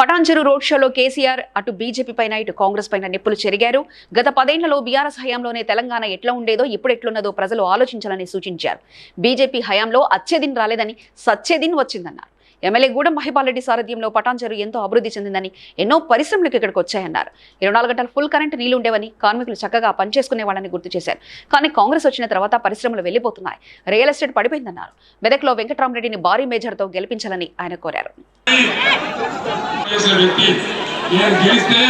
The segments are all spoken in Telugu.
పటాంజరు రోడ్ షోలో కేసీఆర్ అటు బీజేపీ పైన ఇటు కాంగ్రెస్ పైన నిప్పులు చెరిగారు. గత పదేళ్ళలో బీఆర్ఎస్ హయాంలోనే తెలంగాణ ఎట్లా ఉండేదో ఇప్పుడు ఎట్లున్నదో ప్రజలు ఆలోచించాలని సూచించారు. బీజేపీ హయాంలో అచ్చేదిన్ రాలేదని సచ్చేదిన్ వచ్చిందన్నారు. ఎమ్మెల్యే గూడెం మహిపాల్ రెడ్డి సారథ్యంలో పటాన్చెరు ఎంతో అభివృద్ధి చెందిందని ఎన్నో పరిశ్రమలకు ఇక్కడికి వచ్చాయన్నారు. ఇరవై నాలుగు గంటలు ఫుల్ కరెంట్ నీళ్ళు ఉండేవని కార్మికులు చక్కగా పనిచేసుకునే వాళ్ళని గుర్తు చేశారు. కానీ కాంగ్రెస్ వచ్చిన తర్వాత పరిశ్రమలు వెళ్ళిపోతున్నాయి రియల్ ఎస్టేట్ పడిపోయిందన్నారు. మెదక్లో వెంకటరామరెడ్డిని భారీ మేజర్తో గెలిపించాలని ఆయన కోరారు. నేను గెలిస్తే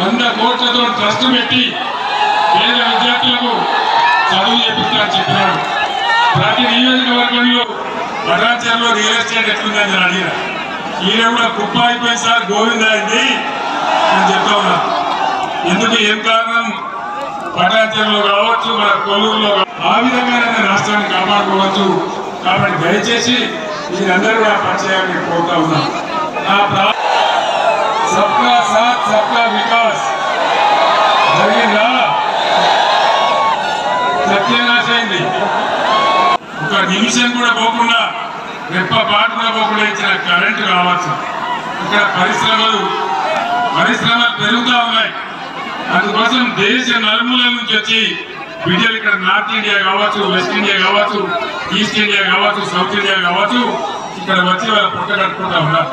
వంద కోట్లతో ట్రస్ట్ పెట్టి పేద విద్యార్థులకు చదువు చెప్పిస్తానని చెప్పినాడు. ప్రతి నియోజకవర్గంలో భద్రాచలంలో రియల్ ఎస్టేట్ ఎట్లుందని అడిగిన. ఈయన కూడా కుప్ప అయిపోయి సార్ గోవింద అయింది నేను చెప్తా ఉన్నా. ఎందుకు ఏం కారణం? భద్రాచలంలో కావచ్చు మన కొల్లూరులో ఆ విధంగా రాష్ట్రాన్ని కాపాడుకోవచ్చు. కాబట్టి దయచేసి మీరందరూ కూడా పనిచేయాలని కోరుతా ఉన్నా. నా ప్రా సబ్కా సాత్ సబ్కా వికాస్. జరిగిందా? సత్యనాశ అయింది. ఒక నిమిషం కూడా పోకుండా రెప్ప కూడా ఇచ్చిన కరెంటు కావచ్చు ఇక్కడ పరిశ్రమలు పరిశ్రమలు పెరుగుతూ ఉన్నాయి. అందుకోసం దేశ నలుమూలల నుంచి వచ్చి బిడ్డలు ఇక్కడ నార్త్ ఇండియా కావచ్చు వెస్ట్ ఇండియా కావచ్చు ఈస్ట్ ఇండియా కావచ్చు సౌత్ ఇండియా కావచ్చు ఇక్కడ వచ్చి వాళ్ళ పుట్ట కట్టుకుంటా ఉన్నారు.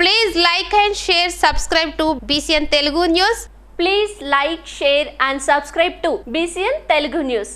Please like and share subscribe to BCN Telugu news please like share and subscribe to BCN Telugu news